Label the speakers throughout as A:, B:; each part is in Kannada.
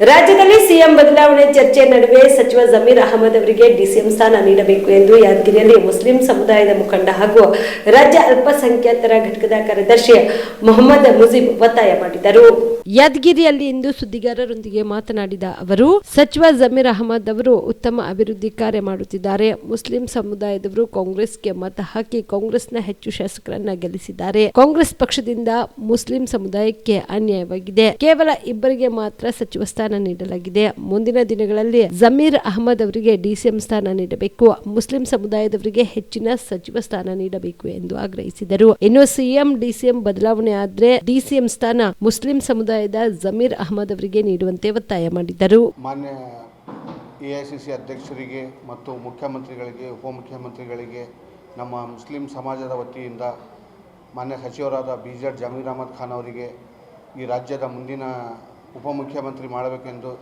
A: ರಾಜ್ಯದಲ್ಲಿ ಸಿಎಂ ಬದಲಾವಣೆ ಚರ್ಚೆ ನಡುವೆ ಸಚಿವ ಜಮೀರ್ ಅಹಮದ್ ಅವರಿಗೆ ಡಿಸಿಎಂ ಸ್ಥಾನ ನೀಡಬೇಕು ಎಂದು ಯಾದಗಿರಿಯಲ್ಲಿ ಮುಸ್ಲಿಂ ಸಮುದಾಯದ ಮುಖಂಡ ಹಾಗೂ ರಾಜ್ಯ ಅಲ್ಪಸಂಖ್ಯಾತರ ಘಟಕದ ಕಾರ್ಯದರ್ಶಿ ಮೊಹಮ್ಮದ್ ಮುಜೀಬ್ ಒತ್ತಾಯ ಮಾಡಿದರು. ಯಾದಗಿರಿಯಲ್ಲಿ ಇಂದು ಸುದ್ದಿಗಾರರೊಂದಿಗೆ ಮಾತನಾಡಿದ ಅವರು, ಸಚಿವ ಜಮೀರ್ ಅಹಮದ್ ಅವರು ಉತ್ತಮ ಅಭಿವೃದ್ಧಿ ಕಾರ್ಯ ಮಾಡುತ್ತಿದ್ದಾರೆ. ಮುಸ್ಲಿಂ ಸಮುದಾಯದವರು ಕಾಂಗ್ರೆಸ್ಗೆ ಮತ ಹಾಕಿ ಕಾಂಗ್ರೆಸ್ನ ಹೆಚ್ಚು ಶಾಸಕರನ್ನ ಗೆಲ್ಲಿಸಿದ್ದಾರೆ. ಕಾಂಗ್ರೆಸ್ ಪಕ್ಷದಿಂದ ಮುಸ್ಲಿಂ ಸಮುದಾಯಕ್ಕೆ ಅನ್ಯಾಯವಾಗಿದೆ. ಕೇವಲ ಇಬ್ಬರಿಗೆ ಮಾತ್ರ ಸಚಿವ ಸ್ಥಾನ ನೀಡಲಾಗಿದೆ. ಮುಂದಿನ ದಿನಗಳಲ್ಲಿ ಜಮೀರ್ ಅಹಮದ್ ಅವರಿಗೆ ಡಿಸಿಎಂ ಸ್ಥಾನ ನೀಡಬೇಕು. ಮುಸ್ಲಿಂ ಸಮುದಾಯದವರಿಗೆ ಹೆಚ್ಚಿನ ಸಚಿವ ಸ್ಥಾನ ನೀಡಬೇಕು ಎಂದು ಆಗ್ರಹಿಸಿದರು. ಇನ್ನು ಸಿಎಂ, ಡಿಸಿಎಂ ಬದಲಾವಣೆ ಆದ್ರೆ ಡಿಸಿಎಂ ಸ್ಥಾನ ಮುಸ್ಲಿಂ ಸಮುದಾಯದ ಜಮೀರ್ ಅಹಮದ್ ಅವರಿಗೆ ನೀಡುವಂತೆ ಒತ್ತಾಯ ಮಾಡಿದರು.
B: ಮಾನ್ಯ ಎ ಐ ಸಿ ಸಿ ಅಧ್ಯಕ್ಷರಿಗೆ ಮತ್ತು ಮುಖ್ಯಮಂತ್ರಿಗಳಿಗೆ, ಉಪಮುಖ್ಯಮಂತ್ರಿಗಳಿಗೆ, ನಮ್ಮ ಮುಸ್ಲಿಂ ಸಮಾಜದ ವತಿಯಿಂದ ಮಾನ್ಯ ಸಚಿವರಾದ ಬಿ ಜೆಡ್ ಜಮೀರ್ ಅಹಮದ್ ಖಾನ್ ಅವರಿಗೆ ಈ ರಾಜ್ಯದ ಮುಂದಿನ ಉಪಮುಖ್ಯಮಂತ್ರಿ ಮಾಡಬೇಕೆಂದು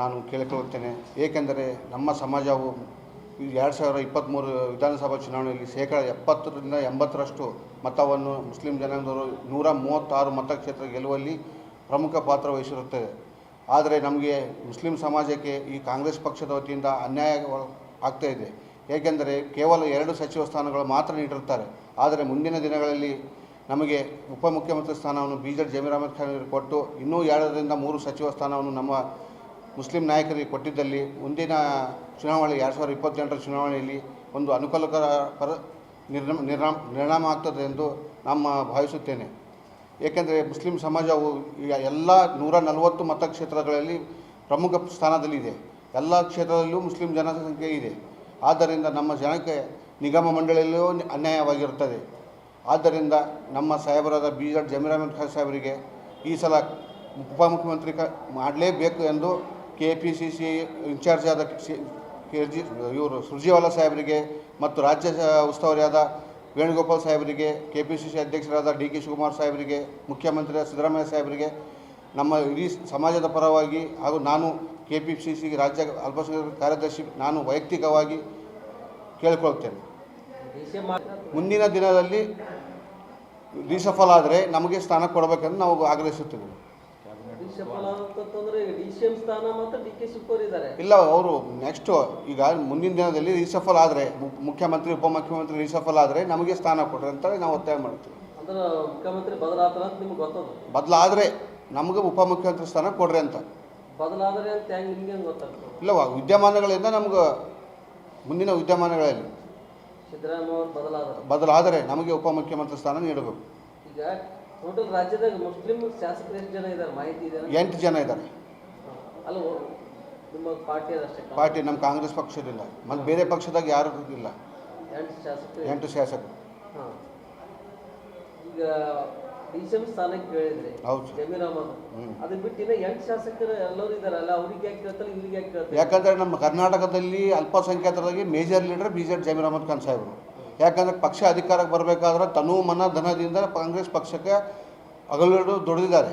B: ನಾನು ಕೇಳಿಕೊಳ್ಳುತ್ತೇನೆ. ಏಕೆಂದರೆ ನಮ್ಮ ಸಮಾಜವು ಎರಡು ಸಾವಿರ ಇಪ್ಪತ್ತ್ಮೂರು ವಿಧಾನಸಭಾ ಚುನಾವಣೆಯಲ್ಲಿ ಶೇಕಡ ಎಪ್ಪತ್ತರಿಂದ ಎಂಬತ್ತರಷ್ಟು ಮತವನ್ನು ಮುಸ್ಲಿಂ ಜನಾಂಗದವರು ನೂರ ಮೂವತ್ತಾರು ಮತಕ್ಷೇತ್ರ ಗೆಲ್ಲುವಲ್ಲಿ ಪ್ರಮುಖ ಪಾತ್ರ ವಹಿಸಿರುತ್ತದೆ ಆದರೆ ನಮಗೆ ಮುಸ್ಲಿಂ ಸಮಾಜಕ್ಕೆ ಈ ಕಾಂಗ್ರೆಸ್ ಪಕ್ಷದ ವತಿಯಿಂದ ಅನ್ಯಾಯ ಆಗ್ತಾ ಇದೆ. ಏಕೆಂದರೆ ಕೇವಲ ಎರಡು ಸಚಿವ ಸ್ಥಾನಗಳು ಮಾತ್ರ ನೀಡಿರುತ್ತಾರೆ. ಆದರೆ ಮುಂದಿನ ದಿನಗಳಲ್ಲಿ ನಮಗೆ ಉಪಮುಖ್ಯಮಂತ್ರಿ ಸ್ಥಾನವನ್ನು ಬಿ ಜೆಡ್ ಜಮೀರ್ ಅಹಮದ್ ಖಾನ್ ಅವರಿಗೆ ಕೊಟ್ಟು ಇನ್ನೂ ಎರಡರಿಂದ ಮೂರು ಸಚಿವ ಸ್ಥಾನವನ್ನು ನಮ್ಮ ಮುಸ್ಲಿಂ ನಾಯಕರಿಗೆ ಕೊಟ್ಟಿದ್ದಲ್ಲಿ ಮುಂದಿನ ಚುನಾವಣೆ ಎರಡು ಸಾವಿರದ ಇಪ್ಪತ್ತೆಂಟರ ಚುನಾವಣೆಯಲ್ಲಿ ಒಂದು ಅನುಕೂಲಕರ ಪರ ನಿರ್ನಾಮ ನಿರ್ಣಾಮ ಆಗ್ತದೆ ಎಂದು ನಮ್ಮ ಭಾವಿಸುತ್ತೇನೆ. ಏಕೆಂದರೆ ಮುಸ್ಲಿಂ ಸಮಾಜವು ಈಗ ಎಲ್ಲ ನೂರ ನಲವತ್ತು ಮತಕ್ಷೇತ್ರಗಳಲ್ಲಿ ಪ್ರಮುಖ ಸ್ಥಾನದಲ್ಲಿದೆ. ಎಲ್ಲ ಕ್ಷೇತ್ರದಲ್ಲೂ ಮುಸ್ಲಿಂ ಜನಸಂಖ್ಯೆ ಇದೆ. ಆದ್ದರಿಂದ ನಮ್ಮ ಜನಕ್ಕೆ ನಿಗಮ ಮಂಡಳಿಯಲ್ಲೂ ಅನ್ಯಾಯವಾಗಿರುತ್ತದೆ. ಆದ್ದರಿಂದ ನಮ್ಮ ಸಾಹೇಬರಾದ ಬಿ ಜಡ್ ಜಮೀರ್ ಅಹಮದ್ ಖಾನ್ ಸಾಹೇಬರಿಗೆ ಈ ಸಲ ಉಪಮುಖ್ಯಮಂತ್ರಿ ಕ ಮಾಡಲೇಬೇಕು ಎಂದು K P C C incharge ಆದ ಕೆ ಜಿ ಇವರು ಸುರ್ಜೇವಾಲಾ ಸಾಹೇಬರಿಗೆ ಮತ್ತು ರಾಜ್ಯ ಉಸ್ತುವಾರಿಯಾದ ವೇಣುಗೋಪಾಲ್ ಸಾಹೇಬರಿಗೆ ಕೆ ಪಿ ಸಿ ಸಿ ಅಧ್ಯಕ್ಷರಾದ ಡಿ ಕೆ ಶಿವಕುಮಾರ್ ಸಾಹೇಬರಿಗೆ, ಮುಖ್ಯಮಂತ್ರಿ ಸಿದ್ದರಾಮಯ್ಯ ಸಾಹೇಬರಿಗೆ, ನಮ್ಮ ಇಡೀ ಸಮಾಜದ ಪರವಾಗಿ ಹಾಗೂ ನಾನು ಕೆ ಪಿ ಸಿ ಸಿ ರಾಜ್ಯ ಅಲ್ಪಸಂಖ್ಯಾತ ಕಾರ್ಯದರ್ಶಿ, ನಾನು ವೈಯಕ್ತಿಕವಾಗಿ ಕೇಳಿಕೊಳ್ತೇನೆ. ಮುಂದಿನ ದಿನದಲ್ಲಿ ರಿಸಫಲ್ ಆದರೆ ನಮಗೆ ಸ್ಥಾನ ಕೊಡಬೇಕೆಂದು ನಾವು ಆಗ್ರಹಿಸುತ್ತೇವೆ.
C: ಅಂತಂದ್ರೆ ಡಿ ಸಿ ಎಂ ಸ್ಥಾನ ಮತ್ತು ಡಿ ಕೆ ಶಿವಕುಮಾರ್ ಇದ್ದಾರೆ.
B: ಇಲ್ಲ ಅವರು ನೆಕ್ಸ್ಟ್ ಈಗ ಮುಂದಿನ ದಿನದಲ್ಲಿ ರಿಸಫಲ್ ಆದರೆ ಮುಖ್ಯಮಂತ್ರಿ ಉಪಮುಖ್ಯಮಂತ್ರಿ ರಿಸಫಲ್ ಆದರೆ ನಮಗೆ ಸ್ಥಾನ ಕೊಡ್ರಿ ಅಂತ ನಾವು ಒತ್ತಾಯ ಮಾಡ್ತೀವಿ.
C: ಅಂದ್ರೆ ಮುಖ್ಯಮಂತ್ರಿ ಬದಲಾದ್ರೆ ಅಂತ ನಿಮ್ಗೆ ಗೊತ್ತದ?
B: ಬದಲಾದರೆ ನಮಗೆ ಉಪಮುಖ್ಯಮಂತ್ರಿ ಸ್ಥಾನ ಕೊಡ್ರಿ ಅಂತ.
C: ಬದಲಾದರೆ ಅಂತ ಹೆಂಗೆ ನಿಮ್ಗೆ ಹೆಂಗೆ ಗೊತ್ತಾಗ್ತದೆ?
B: ಇಲ್ಲ ವಿದ್ಯಮಾನಗಳಿಂದ ನಮ್ಗೆ ಮುಂದಿನ ವಿದ್ಯಮಾನಗಳಲ್ಲಿ
C: ಸಿದ್ದರಾಮಯ್ಯ ಬದಲಾದ ಬದಲಾದರು.
B: ಬದಲಾದರೆ ನಮಗೆ ಉಪಮುಖ್ಯಮಂತ್ರಿ ಸ್ಥಾನ ನೀಡಬೇಕು.
C: ಈಗ ಟೋಟಲ್ ರಾಜ್ಯದಾಗ ಮುಸ್ಲಿಂ ಶಾಸಕರು ಎಷ್ಟು ಜನ ಇದ್ದಾರೆ ಮಾಹಿತಿ ಇದೆ
B: ಎಂಟು ಜನ ಇದ್ದಾರೆ
C: ಅಲ್ಲ ನಿಮ್ಮ ಪಾರ್ಟಿ ಅದಷ್ಟೇ
B: ಪಾರ್ಟಿ ನಮ್ಮ ಕಾಂಗ್ರೆಸ್ ಪಕ್ಷದಿಂದ ಮತ್ತು ಬೇರೆ ಪಕ್ಷದಾಗ ಯಾರು ಇಲ್ಲ.
C: ಎಂಟು ಶಾಸಕರು
B: ಎಂಟು ಶಾಸಕರು.
C: ಹಾಂ. ಈಗ ಡಿ ಸಿ ಎಂ ಸ್ಥಾನಕ್ಕೆ ಕೇಳಿದ್ರಿ
B: ಹೌದು. ಸರ್.
C: ಜಮೀರ್ ಅಹಮದ್
B: ಹ್ಮ್.
C: ಅದನ್ನ ಬಿಟ್ಟು ಇನ್ನ ಎಂಟು ಶಾಸಕರು ಎಲ್ಲರೂ ಇದಾರಲ್ಲ ಅವ್ರಿಗೆ ಯಾಕೆ ಕೇಳ್ತಾರೆ ಇವ್ರಿಗೆ ಯಾಕೆ ಕೇಳ್ತಾರೆ?
B: ಯಾಕಂದರೆ ನಮ್ಮ ಕರ್ನಾಟಕದಲ್ಲಿ ಅಲ್ಪಸಂಖ್ಯಾತರಾಗಿ major leader B Z Zameer Ahmed Khan ಸಾಹೇಬರು. ಯಾಕಂದರೆ ಪಕ್ಷ ಅಧಿಕಾರಕ್ಕೆ ಬರಬೇಕಾದ್ರೆ ತನು ಮನ ಧನದಿಂದ ಕಾಂಗ್ರೆಸ್ ಪಕ್ಷಕ್ಕೆ ಹಗಲಿರುಳು ದುಡಿದಿದ್ದಾರೆ.